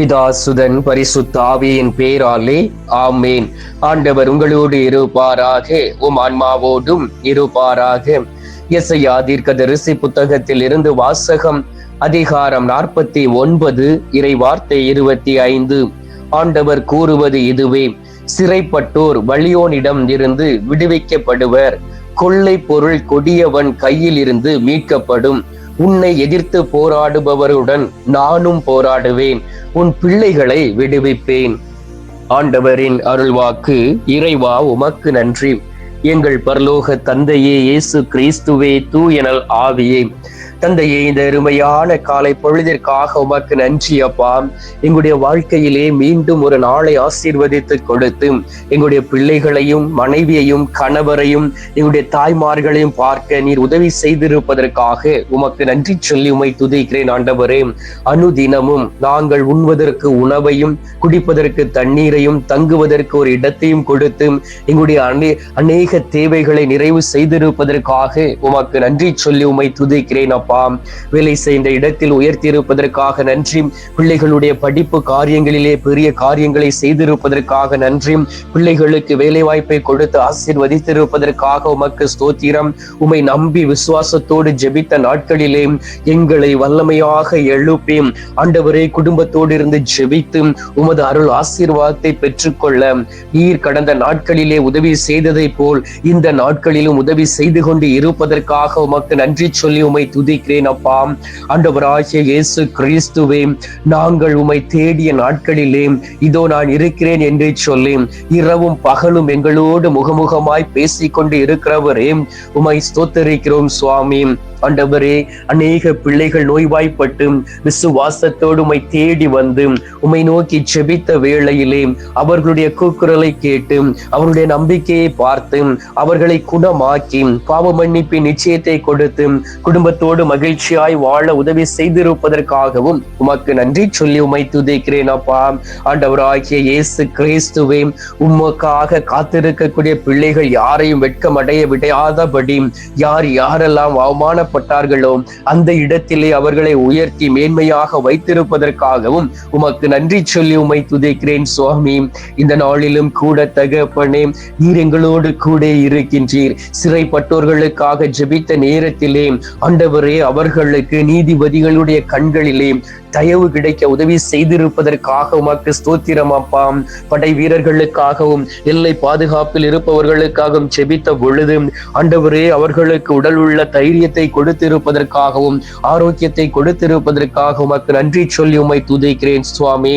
பிதாசுதன் பரிசுத்த ஆவியின் பேராலே ஆமேன். ஆண்டவர் உங்களோடு இருப்பாராக உம் ஆன்மாவோடும் இருப்பாராக. இசையா தீர்க்கதரிசி புத்தகத்தில் இருந்து வாசகம் அதிகாரம் நாற்பத்தி ஒன்பது இறை வார்த்தை இருபத்தி ஐந்து. ஆண்டவர் கூறுவது இதுவே சிறைப்பட்டோர் வலியோனிடம் இருந்து விடுவிக்கப்படுவர். கொள்ளை பொருள் கொடியவன் கையில் இருந்து மீட்கப்படும். உன்னை எதிர்த்து போராடுபவருடன் நானும் போராடுவேன். உன் பிள்ளைகளை விடுவிப்பேன். ஆண்டவரின் அருள்வாக்கு இறைவா உமக்கு நன்றி. எங்கள் பரலோக தந்தையே இயேசு கிறிஸ்துவே தூயனல் ஆவியே. தந்தையே இந்த அருமையான காலை பொழுதிற்காக உமக்கு நன்றி அப்பா. எங்களுடைய வாழ்க்கையிலே மீண்டும் ஒரு நாளை ஆசீர்வதித்து கொடுத்து எங்களுடைய பிள்ளைகளையும் மனைவியையும் கணவரையும் எங்களுடைய தாய்மார்களையும் பார்க்க நீர் உதவி செய்திருப்பதற்காக உமக்கு நன்றி சொல்லி உமை துதிக்கிறேன் ஆண்டவரே. அனுதினமும் நாங்கள் உண்வதற்கு உணவையும் குடிப்பதற்கு தண்ணீரையும் தங்குவதற்கு ஒரு இடத்தையும் கொடுத்து எங்களுடைய அநே அநேக தேவைகளை நிறைவு செய்திருப்பதற்காக உமக்கு நன்றி சொல்லி உமை துதிக்கிறேன் அப்பா. அப்பா வேலை செய்த இடத்தில் உயர்த்தியிருப்பதற்காக நன்றி. பிள்ளைகளுடைய படிப்பு காரியங்களிலே பெரிய காரியங்களை செய்திருப்பதற்காக நன்றி. பிள்ளைகளுக்கு வேலை வாய்ப்பை கொடுத்து ஆசீர்வதித்திருப்பதற்காக உமக்கு ஸ்தோத்திரம். உமை நம்பி விசுவாசத்தோடு ஜெபித்த நாட்களிலே எங்களை வல்லமையாக எழுப்பி ஆண்டவரே குடும்பத்தோடு இருந்து ஜெபித்து உமது அருள் ஆசீர்வாதத்தை பெற்றுக்கொள்ள. நீர் கடந்த நாட்களிலே உதவி செய்ததை போல் இந்த நாட்களிலும் உதவி செய்து கொண்டு இருப்பதற்காக உமக்கு நன்றி சொல்லி உமை துதி ஜெபிக்கிறேன் அப்பா. ஆண்டவராகிய இயேசு கிறிஸ்துவே நாங்கள் உமை தேடிய நாட்களிலே இதோ நான் இருக்கிறேன் என்றே சொல்லி இரவும் பகலும் எங்களோடு முகமுகமாய் பேசிக்கொண்டு இருக்கிறவரே உமை ஸ்தோத்தரிக்கிறோம் சுவாமி. ஆண்டவரே அநேக பிள்ளைகள் நோய்வாய்ப்பட்டு விசுவாசத்தோடு உமை தேடி வந்து உமை நோக்கி செபித்த வேளையிலே அவர்களுடைய கூக்குரலை கேட்டு அவருடைய நம்பிக்கையை பார்த்து அவர்களை குணமாக்கி பாவ மன்னிப்பின் நிச்சயத்தை கொடுத்து குடும்பத்தோடு மகிழ்ச்சியாய் வாழ உதவி செய்திருப்பதற்காகவும் உமக்கு நன்றி சொல்லி உமை துதிக்கிறேன் அப்பா. ஆண்டவராகிய இயேசு கிறிஸ்துவே உமக்காக காத்திருக்கக்கூடிய பிள்ளைகள் யாரையும் வெட்கமடைய விடையாதபடி யார் யாரெல்லாம் அவமானப்பட்டார்களோ அந்த இடத்திலே அவர்களை உயர்த்தி மேன்மையாக வைத்திருப்பதற்காகவும் உமக்கு நன்றி சொல்லி உமை துதிக்கிறேன் சுவாமி. இந்த நாளிலும் கூட தகப்பனே நீர் எங்களோடு கூட இருக்கின்றீர். சிறைப்பட்டோர்களுக்காக ஜெபித்த நேரத்திலே ஆண்டவரே அவர்களுக்கு நீதிபதிகளுடைய கண்களிலே தயவு கிடைக்க உதவி செய்திருப்பதற்காக உமக்கு ஸ்தோத்திரம் அப்பா. படை வீரர்களுக்காகவும் எல்லை பாதுகாப்பில் இருப்பவர்களுக்காகவும் செபித்த பொழுது ஆண்டவரே அவர்களுக்கு உடல் உள்ள தைரியத்தை கொடுத்திருப்பதற்காகவும் ஆரோக்கியத்தை கொடுத்திருப்பதற்காக உமக்கு நன்றி சொல்லி உமை துதிக்கிறேன் சுவாமி.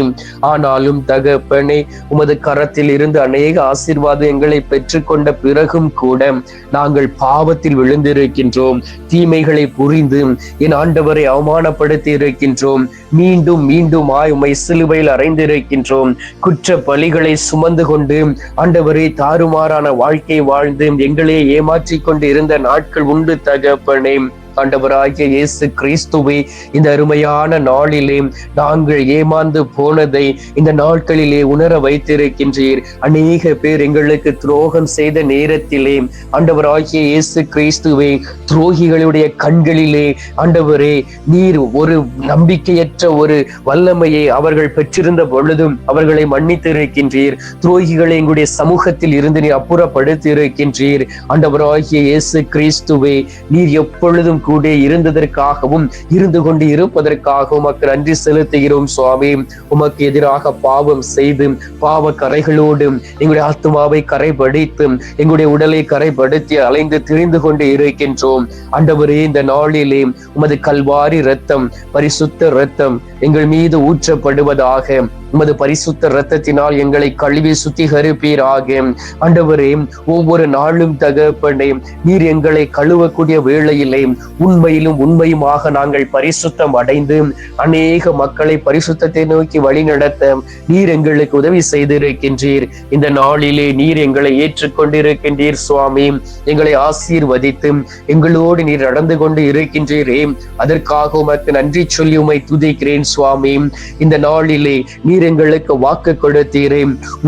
ஆனாலும் தகப்பனே உமது கரத்தில் இருந்து அநேக ஆசீர்வாதம் எங்களை பெற்றுக்கொண்ட பிறகும் கூட நாங்கள் பாவத்தில் விழுந்திருக்கின்றோம். தீமைகளை புரிந்து என் ஆண்டவரை அவமானப்படுத்தி இருக்கின்றோம். மீண்டும் மீண்டும் ஆயுமை உமை சிலுவையில் அறைந்திருக்கின்றோம் குற்ற பலிகளை சுமந்து கொண்டு ஆண்டவரை தாறுமாறான வாழ்க்கை வாழ்ந்து எங்களே ஏமாற்றிக் கொண்டு இருந்த நாட்கள் உண்டு தகப்பனே. ஆண்டவராகிய இயேசு கிறிஸ்துவை இந்த அருமையான நாளிலே நாங்கள் ஏமாந்து போனதை இந்த நாட்களிலே உணர வைத்திருக்கின்றீர். அநேக பேர் எங்களுக்கு துரோகம் செய்த நேரத்திலே ஆண்டவராகிய இயேசு கிறிஸ்துவை துரோகிகளுடைய கண்களிலே ஆண்டவரே நீர் ஒரு நம்பிக்கையற்ற ஒரு வல்லமையை அவர்கள் பெற்றிருந்த பொழுதும் அவர்களை மன்னித்து இருக்கின்றீர் துரோகிகளை எங்களுடைய சமூகத்தில் இருந்து நீர் அப்புறப்படுத்தி இருக்கின்றீர் ஆண்டவராகிய இயேசு கிறிஸ்துவை நீர் எப்பொழுதும் கூட இருந்ததற்காகவும் இருந்து கொண்டு இருப்பதற்காகவும் உமக்கு நன்றி செலுத்துகிறோம் சுவாமி. உமக்கு எதிராக பாவம் செய்து பாவ கரைகளோடு எங்களுடைய ஆத்மாவை கரைபடித்து எங்களுடைய உடலை கரைபடுத்தி அலைந்து திரிந்து கொண்டு இருக்கின்றோம். அண்டவரே இந்த நாளிலே உமது கல்வாரி ரத்தம் பரிசுத்த ரத்தம் எங்கள் மீது ஊற்றப்படுவதாக உமது பரிசுத்த இரத்தத்தினால் எங்களை கழுவி சுத்திகரிப்பீராக. ஆண்டவரே ஒவ்வொரு நாளும் தகப்பனே நீர் எங்களை கழுவக்கூடிய வேளையிலே உண்மையிலும் உண்மையுமாக நாங்கள் பரிசுத்தம் அடைந்து அநேக மக்களை பரிசுத்தத்தை நோக்கி வழிநடத்த நீர் எங்களுக்கு உதவி செய்திருக்கின்றீர். இந்த நாளிலே நீர் எங்களை ஏற்றுக்கொண்டிருக்கின்றீர் சுவாமி. எங்களை ஆசீர்வதித்து எங்களோடு நீர் நடந்து கொண்டு இருக்கின்றீரே. அதற்காக உமக்கு நன்றி சொல்லி உமை துதிக்கிறேன் சுவாமி. இந்த நாளிலே நீர் நீர் எங்களுக்கு வாக்கு கொடுத்தீரே.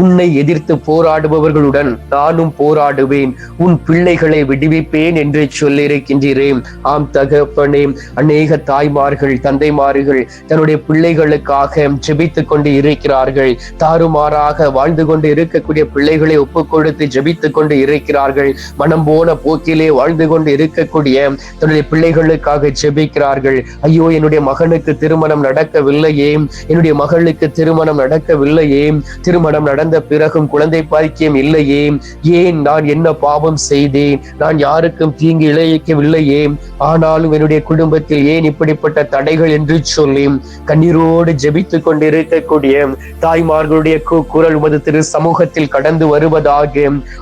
உன்னை எதிர்த்து போராடுபவர்களுடன் நானும் போராடுவேன். உன் பிள்ளைகளை விடுவிப்பேன் என்று சொல்லியிருக்கின்றீரே. ஆம் தகப்பனே அநேக தாய்மார்கள் தந்தைமார்கள் தன்னுடைய பிள்ளைகளுக்காக ஜெபித்துக் கொண்டு இருக்கிறார்கள். தாறுமாறாக வாழ்ந்து கொண்டு இருக்கக்கூடிய பிள்ளைகளை ஒப்பு கொடுத்து ஜெபித்துக் கொண்டு இருக்கிறார்கள். மனம் போன போக்கிலே வாழ்ந்து கொண்டு இருக்கக்கூடிய தன்னுடைய பிள்ளைகளுக்காக ஜெபிக்கிறார்கள். ஐயோ என்னுடைய மகனுக்கு திருமணம் நடக்கவில்லையே. என்னுடைய மகளுக்கு திருமணம் திருமணம் நடக்கவில்லையே. திருமணம் நடந்த பிறகும் குழந்தை பாக்கியம் இல்லையே. ஏன் நான் என்ன பாவம் செய்தேன்? நான் யாருக்கும் தீங்கு இழைக்கவில்லையே. ஆனாலும் என்னுடைய குடும்பத்தில் ஏன் இப்படிப்பட்ட தடைகள் என்று சொல்லி கண்ணீரோடு ஜெபித்துக் கொண்டிருக்கக்கூடிய தாய்மார்களுடைய குரல் உமது திரு சமூகத்தில் கடந்து வருவதாக.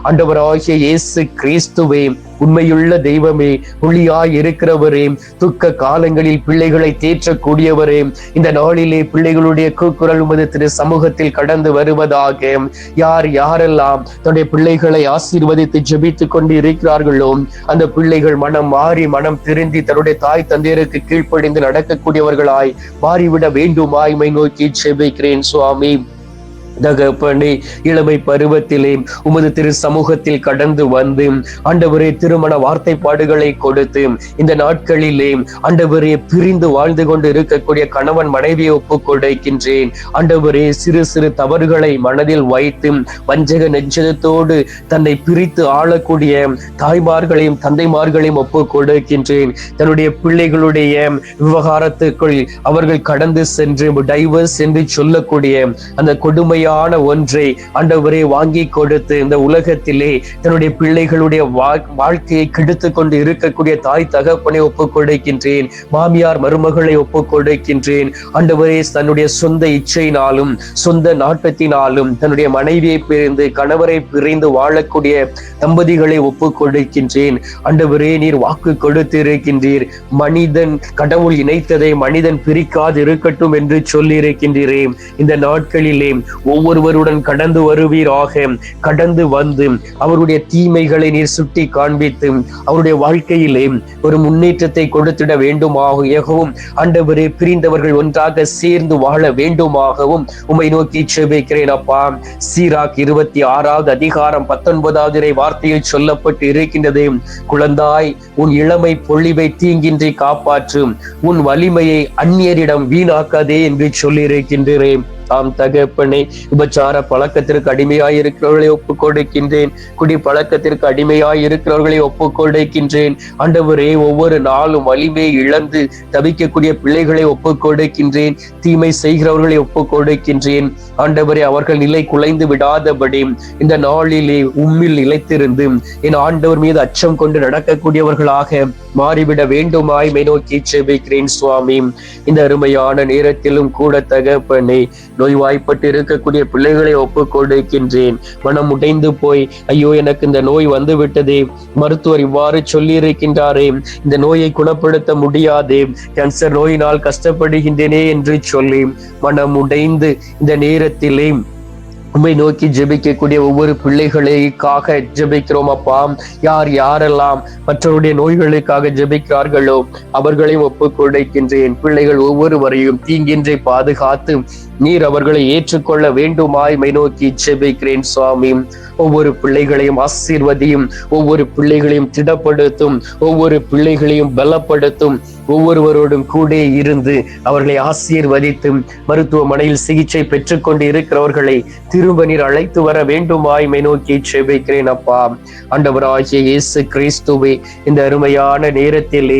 ஆண்டவராகிய இயேசு கிறிஸ்துவே உண்மையுள்ள தெய்வமே புள்ளியாய் இருக்கிறவரே துக்க காலங்களில் பிள்ளைகளை தேற்றக்கூடியவரே இந்த நாளிலே பிள்ளைகளுடைய கூக்குரல் உமது திரு சமூகத்தில் கடந்து வருவதாக. யார் யாரெல்லாம் தன்னுடைய பிள்ளைகளை ஆசீர்வதித்து ஜெபித்துக் கொண்டு இருக்கிறார்களோ அந்த பிள்ளைகள் மனம் மாறி மனம் திருந்தி தன்னுடைய தாய் தந்தையருக்கு கீழ்ப்படிந்து நடக்கக்கூடியவர்களாய் மாறிவிட வேண்டுமாய்மை நோக்கி ஜெபிக்கிறேன் சுவாமி. தகப்பனே இளமை பருவத்திலே உமது திரு சமூகத்தில் கடந்து வந்து ஆண்டவரே திருமண வார்த்தை பாடுகளை கொடுத்து இந்த நாட்களிலே ஆண்டவரே பிரிந்து வாழ்ந்து கொண்டு இருக்கக்கூடிய கணவன் மனைவியை ஒப்பு கொடுக்கின்றேன். ஆண்டவரே சிறு சிறு தவறுகளை மனதில் வைத்து வஞ்சக நெஞ்சத்தோடு தன்னை பிரித்து ஆளக்கூடிய தாய்மார்களையும் தந்தைமார்களையும் ஒப்பு கொடுக்கின்றேன். தன்னுடைய பிள்ளைகளுடைய விவகாரத்துக்குள் அவர்கள் கடந்து சென்று டைவர்ஸ் என்று சொல்லக்கூடிய அந்த கொடுமையான ஒன்றை ஆண்டவரே வாங்கி கொடுத்து இந்த உலகத்திலே தன்னுடைய பிள்ளைகளுடைய வாழ்க்கையை கெடுத்து கொண்டு இருக்கக்கூடிய தாய் தகப்பனை ஒப்புக் கொடுக்கின்றேன். மாமியார் மருமகளை ஒப்புக் கொடுக்கின்றேன். ஆண்டவரே தன்னுடைய சொந்த இச்சையினாலும் சொந்த நாட்டத்தினாலும் தன்னுடைய மனைவியை பிரிந்து கணவரை பிரிந்து வாழக்கூடிய தம்பதிகளை ஒப்புக் கொடுக்கின்றேன். ஆண்டவரே நீர் வாக்கு கொடுத்து இருக்கின்றீர் மனிதன் கடவுள் இணைத்ததை மனிதன் பிரிக்காது இருக்கட்டும் என்று சொல்லி இருக்கின்றீரே இந்த நாட்களிலே ஒவ்வொருவருடன் கடந்து வருவீராக. கடந்து வந்து அவருடைய தீமைகளை நீர் சுட்டி காண்பித்து அவருடைய வாழ்க்கையிலே ஒரு முன்னேற்றத்தை கொடுத்திட வேண்டுமாகவும் ஆண்டவரே பிரிந்தவர்கள் ஒன்றாக சேர்ந்து வாழ வேண்டுமாகவும் உமை நோக்கி செபிக்கிறேன் அப்பா. சீராக் இருபத்தி ஆறாவது அதிகாரம் பத்தொன்பதாவது வார்த்தையில் சொல்லப்பட்டு இருக்கின்றது. குழந்தாய் உன் இளமை பொழிவை தீங்கின்றி காப்பாற்றும் உன் வலிமையை அந்நியரிடம் வீணாக்காதே என்று சொல்லியிருக்கின்றேன். ஆம் தகப்பனே உபச்சார பழக்கத்திற்கு அடிமையாய் இருக்கிறவர்களை ஒப்புக் கொடுக்கின்றேன் குடி பழக்கத்திற்கு அடிமையாய் இருக்கிறவர்களை ஒப்புக் கொடுக்கின்றேன் ஆண்டவரே ஒவ்வொரு நாளும் வலிமை இழந்து தவிக்கக்கூடிய பிள்ளைகளை ஒப்புக் கொடுக்கின்றேன் தீமை செய்கிறவர்களை ஒப்புக் கொடுக்கின்றேன் ஆண்டவரே அவர்கள் நிலை குலைந்து விடாதபடி இந்த நாளிலே உம்மில் நிலைத்திருந்து என் ஆண்டவர் மீது அச்சம் கொண்டு நடக்கக்கூடியவர்களாக மாறிவிட வேண்டுமாய் மை நோக்கி செபிக்கிறேன் சுவாமி. இந்த அருமையான நேரத்திலும் கூட தகப்பனே நோய்வாய்ப்பட்டு இருக்கக்கூடிய பிள்ளைகளை ஒப்புக் கொடுக்கின்றேன் மனம் உடைந்து போய் ஐயோ எனக்கு இந்த நோய் வந்து விட்டதே மருத்துவர் இவ்வாறு சொல்லி இருக்கின்றாரே இந்த நோயை குணப்படுத்த முடியாதே கேன்சர் நோயினால் கஷ்டப்படுகின்றேனே என்று சொல்லி மனம் உடைந்து இந்த நேரத்திலே உம்மை நோக்கி ஜெபிக்கக்கூடிய ஒவ்வொரு பிள்ளைகளுக்காக ஜெபிக்கிறோம் அப்பா. யார் யாரெல்லாம் மற்றவருடைய நோய்களுக்காக ஜெபிக்கிறார்களோ அவர்களையும் ஒப்புக் கொடுக்கின்றேன். பிள்ளைகள் ஒவ்வொருவரையும் தீங்கின்றி பாதுகாத்து நீர் அவர்களை ஏற்றுக்கொள்ள வேண்டுமாய் மை நோக்கி ஜெபிக்கிறேன் சுவாமி. ஒவ்வொரு பிள்ளைகளையும் ஆசீர்வதியும் ஒவ்வொரு பிள்ளைகளையும் திடப்படுத்தும் ஒவ்வொரு பிள்ளைகளையும் பலப்படுத்தும். ஒவ்வொருவரோடும் கூட இருந்து அவர்களை ஆசீர்வதித்து மருத்துவமனையில் சிகிச்சை பெற்றுக்கொண்டு இருக்கிறவர்களை திரும்ப நீர் அழைத்து வர வேண்டுமாய் மை நோக்கி செபிக்கிறேன் அப்பா. ஆண்டவராகிய இயேசு கிறிஸ்துவே இந்த அருமையான நேரத்திலே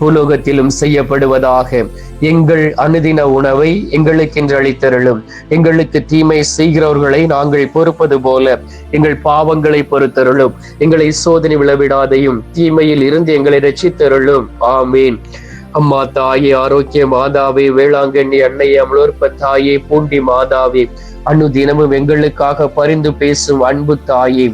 பூலோகத்திலும் செய்யப்படுவதாக. எங்கள் அனுதின உணவை எங்களுக்கென்று அளித்தருளும். எங்களுக்கு தீமை செய்கிறவர்களை நாங்கள் பொறுப்பது போல எங்கள் பாவங்களை பொறுத்தருளும். எங்களை சோதனை விழவிடாதையும் தீமையில் இருந்து எங்களை ரசித்தருளும் ஆமீன். அம்மா தாயே ஆரோக்கிய மாதாவே வேளாங்கண்ணி அன்னை அமலோற்ப தாயே பூண்டி மாதாவே அனுதினமும் எங்களுக்காக பரிந்து பேசும் அன்பு தாயே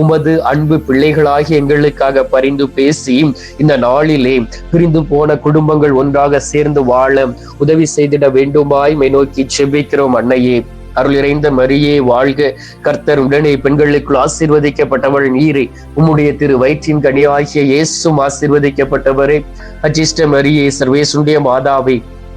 உமது அன்பு பிள்ளைகளாகி எங்களுக்காக பரிந்து பேசி இந்த நாளிலே பிரிந்து போன குடும்பங்கள் ஒன்றாக சேர்ந்து வாழ உதவி செய்திட வேண்டுமாய் மை நோக்கி செபிக்கிறோம் அன்னையே. அருள் இறைந்த மரியே வாழ்க கர்த்தர் உடனே பெண்களுக்குள் ஆசீர்வதிக்கப்பட்டவள் நீரே. உம்முடைய திரு வயிற்றின் கனியாகிய இயேசும் ஆசீர்வதிக்கப்பட்டவரே. அஜிஷ்ட மரியே சர்வேசுடைய மாதாவே